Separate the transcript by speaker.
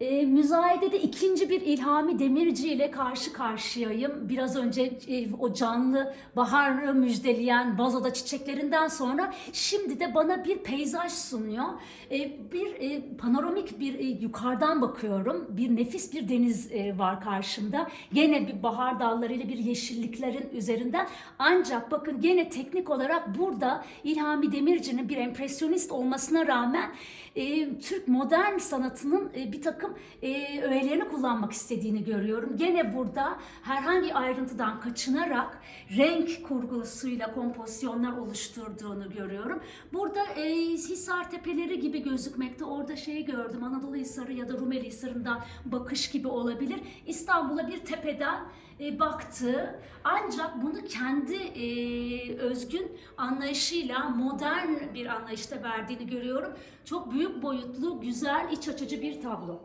Speaker 1: E, müzayedede ikinci bir İlhami Demirci ile karşı karşıyayım. Biraz önce e, o canlı baharı müjdeleyen vazoda çiçeklerinden sonra şimdi de bana bir peyzaj sunuyor. E, bir e, panoramik bir e, yukarıdan bakıyorum. Bir nefis bir deniz e, var karşımda. Gene bir bahar dallarıyla bir yeşilliklerin üzerinden. Ancak bakın gene teknik olarak burada İlhami Demirci'nin bir empresyonist olmasına rağmen e, Türk modern sanatının e, bir takım e, öğelerini kullanmak istediğini görüyorum. Gene burada herhangi ayrıntıdan kaçınarak renk kurgusuyla kompozisyonlar oluşturduğunu görüyorum. Burada e, Hisar Tepeleri gibi gözükmekte. Orada şey gördüm Anadolu Hisarı ya da Rumeli Hisarı'ndan bakış gibi olabilir. İstanbul'a bir tepeden e, baktı. Ancak bunu kendi e, özgün anlayışıyla modern bir anlayışta verdiğini görüyorum. Çok büyük boyutlu, güzel, iç açıcı bir tablo.